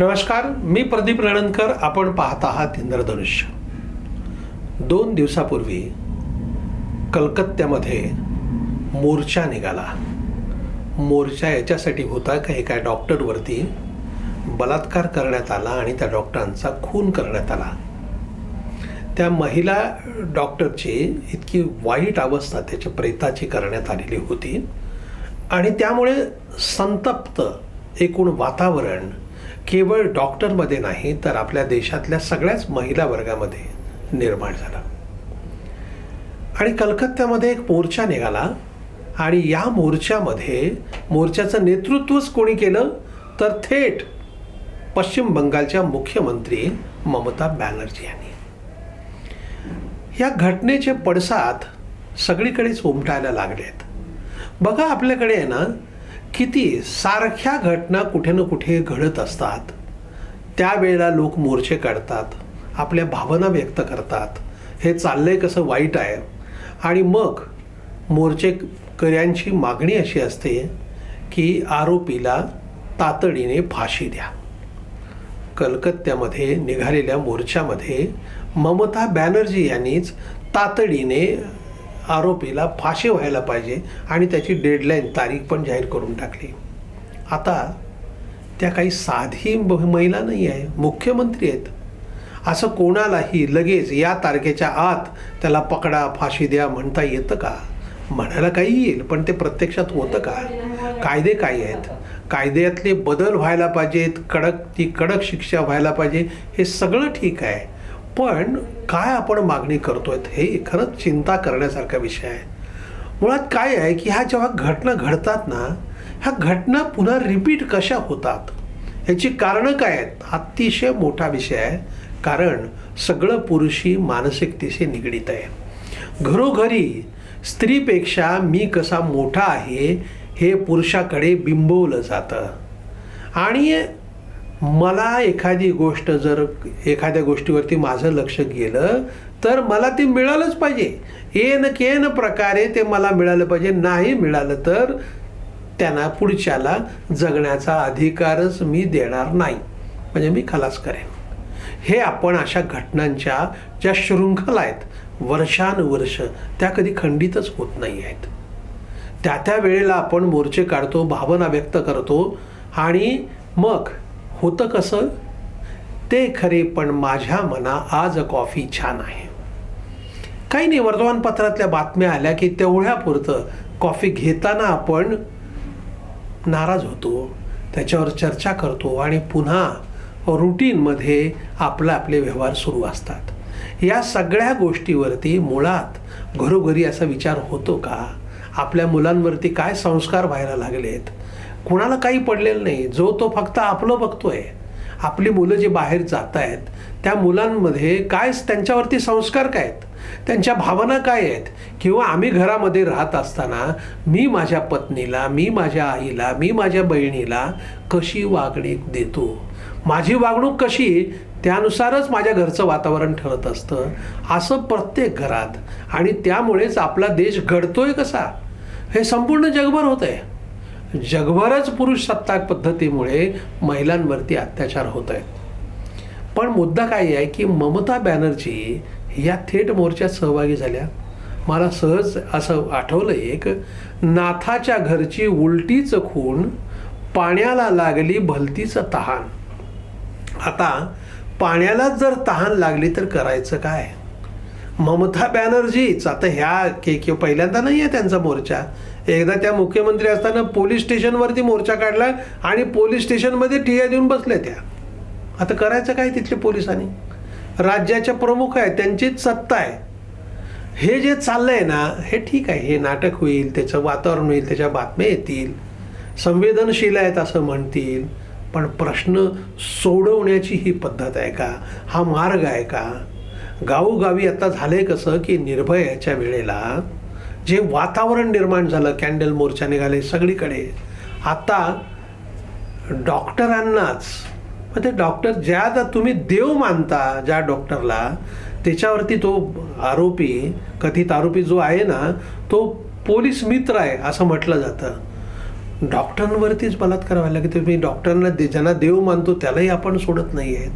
नमस्कार मी प्रदीप रणनकर आपण पाहत आहात इंद्रधनुष्य. दोन दिवसापूर्वी कलकत्त्यामध्ये मोर्चा निघाला. मोर्चा याच्यासाठी होता का एका डॉक्टरवरती बलात्कार करण्यात आला आणि त्या डॉक्टरांचा खून करण्यात आला. त्या महिला डॉक्टरची इतकी वाईट अवस्था त्याच्या प्रेताची करण्यात आलेली होती आणि त्यामुळे संतप्त एकूण वातावरण केवळ डॉक्टरमध्ये नाही तर आपल्या देशातल्या सगळ्याच महिला वर्गामध्ये निर्माण झाला. आणि कलकत्त्यामध्ये एक मोर्चा निघाला आणि या मोर्चामध्ये मोर्चाचं नेतृत्वच कोणी केलं तर थेट पश्चिम बंगालच्या मुख्यमंत्री ममता बॅनर्जी यांनी. या घटनेचे पडसाद सगळीकडेच उमटायला लागलेत. बघा आपल्याकडे आहे ना किती सारख्या घटना कुठे ना कुठे घडत असतात. त्यावेळेला लोक मोर्चे काढतात आपल्या भावना व्यक्त करतात. हे चाललंय कसं वाईट आहे? आणि मग मोर्चेकऱ्यांची मागणी अशी असते की आरोपीला तातडीने फाशी द्या. कलकत्त्यामध्ये निघालेल्या मोर्चामध्ये ममता बॅनर्जी यांनीच तातडीने आरोपीला फाशी व्हायला पाहिजे आणि त्याची डेडलाईन तारीख पण जाहीर करून टाकली. आता त्या काही साधी महिला नाही आहे मुख्यमंत्री आहेत. असं कोणालाही लगेच या तारखेच्या आत त्याला पकडा फाशी द्या म्हणता येतं का? म्हणायला काही येईल पण ते प्रत्यक्षात होतं का? कायदे काय आहेत? कायद्यातले बदल व्हायला पाहिजेत कडक ती कडक शिक्षा व्हायला पाहिजे हे सगळं ठीक आहे. पण काय आपण मागणी करतोय हे खरंच चिंता करण्यासारखा विषय आहे. मुळात काय आहे की ह्या जेव्हा घटना घडतात ना ह्या घटना पुन्हा रिपीट कशा होतात? ह्याची कारणं काय आहेत? अतिशय मोठा विषय आहे कारण सगळं पुरुषी मानसिकतेशी निगडीत आहे. घरोघरी स्त्रीपेक्षा मी कसा मोठा आहे हे पुरुषाकडे बिंबवलं जातं. आणि मला एखादी गोष्ट जर एखाद्या गोष्टीवरती माझं लक्ष गेलं तर मला ते मिळालंच पाहिजे. येन केन प्रकारे ते मला मिळालं पाहिजे. नाही मिळालं तर त्यांना पुढच्याला जगण्याचा अधिकारच मी देणार नाही. म्हणजे मी खलास करेन. हे आपण अशा घटनांच्या ज्या शृंखला आहेत वर्षानुवर्ष त्या कधी खंडितच होत नाही आहेत. त्या त्या वेळेला आपण मोर्चे काढतो भावना व्यक्त करतो आणि मग होतं कसं? ते खरे पण माझ्या मना आज कॉफी छान आहे. काही नाही वर्तमानपत्रातल्या बातम्या आल्या की तेवढ्यापुरतं कॉफी घेताना आपण नाराज होतो त्याच्यावर चर्चा करतो आणि पुन्हा रुटीनमध्ये आपला आपले व्यवहार सुरू असतात. या सगळ्या गोष्टीवरती मुळात घरोघरी असा विचार होतो का? आपल्या मुलांवरती काय संस्कार व्हायला लागलेत? कुणाला काही पडलेलं नाही. जो तो फक्त आपलं बघतोय. आपली मुलं जे बाहेर जात आहेत त्या मुलांमध्ये काय त्यांच्यावरती संस्कार काय आहेत? त्यांच्या भावना काय आहेत? किंवा आम्ही घरामध्ये राहत असताना मी माझ्या पत्नीला मी माझ्या आईला मी माझ्या बहिणीला कशी वागणूक देतो? माझी वागणूक कशी? त्यानुसारच माझ्या घरचं वातावरण ठरत असतं. असं प्रत्येक घरात. आणि त्यामुळेच आपला देश घडतोय कसा? हे संपूर्ण जगभर होत आहे जगभरच पुरुष सत्ताक पद्धतीमुळे महिलांवरती अत्याचार होत आहेत. पण मुद्दा काय आहे की ममता बॅनर्जी या थेट मोर्चात सहभागी झाल्या. मला सहज असं आठवलं एक नाथाच्या घरची उलटीच खून पाण्याला लागली भलतीच तहान. आता पाण्यालाच जर तहान लागली तर करायचं काय? ममता बॅनर्जीच आता ह्या के के पहिल्यांदा नाही आहे त्यांचा मोर्चा. एकदा त्या मुख्यमंत्री असताना पोलीस स्टेशनवरती मोर्चा काढला आणि पोलीस स्टेशनमध्ये ठिया देऊन बसल्या त्या. आता करायचं काय तिथल्या पोलिसांनी? राज्याच्या प्रमुख आहेत त्यांचीच सत्ता आहे. हे जे चाललंय ना हे ठीक आहे. हे नाटक होईल त्याचं वातावरण होईल त्याच्या बातम्या येतील. संवेदनशील आहेत असं म्हणतील. पण प्रश्न सोडवण्याची ही पद्धत आहे का? हा मार्ग आहे का? गावोगावी आता झालंय कसं की निर्भयाच्या वेळेला जे वातावरण निर्माण झालं कॅन्डल मोर्चा निघाले सगळीकडे. आता डॉक्टरांनाच मग ते डॉक्टर ज्या आता तुम्ही देव मानता ज्या डॉक्टरला त्याच्यावरती तो आरोपी कथित आरोपी जो आहे ना तो पोलीस मित्र आहे असं म्हटलं जातं. डॉक्टरांवरतीच बलात्कार व्हायला की तुम्ही डॉक्टरांना दे ज्यांना देव मानतो त्यालाही आपण सोडत नाही आहेत.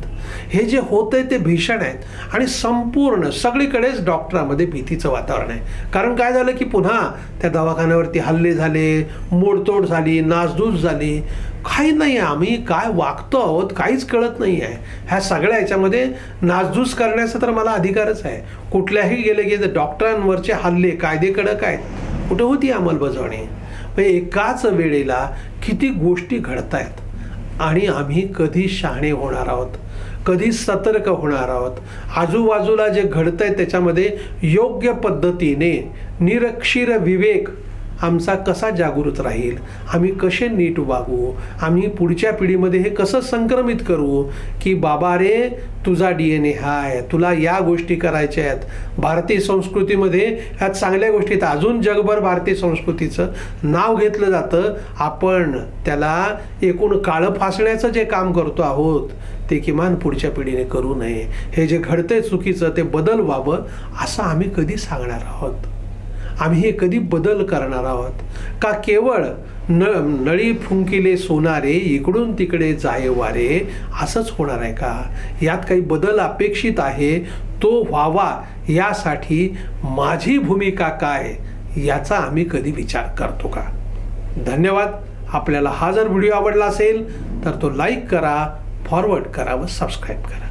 हे जे होत आहे ते भीषण आहेत. आणि संपूर्ण सगळीकडेच डॉक्टरामध्ये भीतीचं वातावरण आहे. कारण काय झालं की पुन्हा त्या दवाखान्यावरती हल्ले झाले मोडतोड झाली नासधूस झाली. काही नाही आहे. आम्ही काय वागतो आहोत काहीच कळत नाही आहे. ह्या सगळ्या याच्यामध्ये नासधूस करण्याचा तर मला अधिकारच आहे. कुठल्याही गेले की डॉक्टरांवरचे हल्ले कायदे कडक आहेत. कुठं होती अंमलबजावणी? एकाच वेळेला किती गोष्टी घडत आहेत आणि आम्ही कधी शहाणे होणार आहोत? कधी सतर्क होणार आहोत? आजूबाजूला जे घडतंय त्याच्यामध्ये योग्य पद्धतीने निरक्षीर विवेक आमचा कसा जागृत राहील? आम्ही कसे नीट वागू? आम्ही पुढच्या पिढीमध्ये हे कसं संक्रमित करू? की बाबा रे तुझा डी एन ए हा आहे तुला या गोष्टी करायच्या आहेत. भारतीय संस्कृतीमध्ये ह्या चांगल्या गोष्टी आहेत. अजून जगभर भारतीय संस्कृतीचं नाव घेतलं जातं. आपण त्याला एकूण काळं फासण्याचं जे काम करतो आहोत ते किमान पुढच्या पिढीने करू नये. हे जे घडतंय चुकीचं ते बदल व्हावं असं आम्ही कधी सांगणार आहोत. आम्ही हे कधी बदल करणार आहोत? का केवळ न नळी फुंकिले सोनारे इकडून तिकडे जाय वारे असंच होणार आहे का? यात काही बदल अपेक्षित आहे? तो व्हावा यासाठी माझी भूमिका काय? याचा आम्ही कधी विचार करतो का? धन्यवाद. आपल्याला हा जर व्हिडिओ आवडला असेल तर तो लाईक करा फॉरवर्ड करा व सबस्क्राईब करा.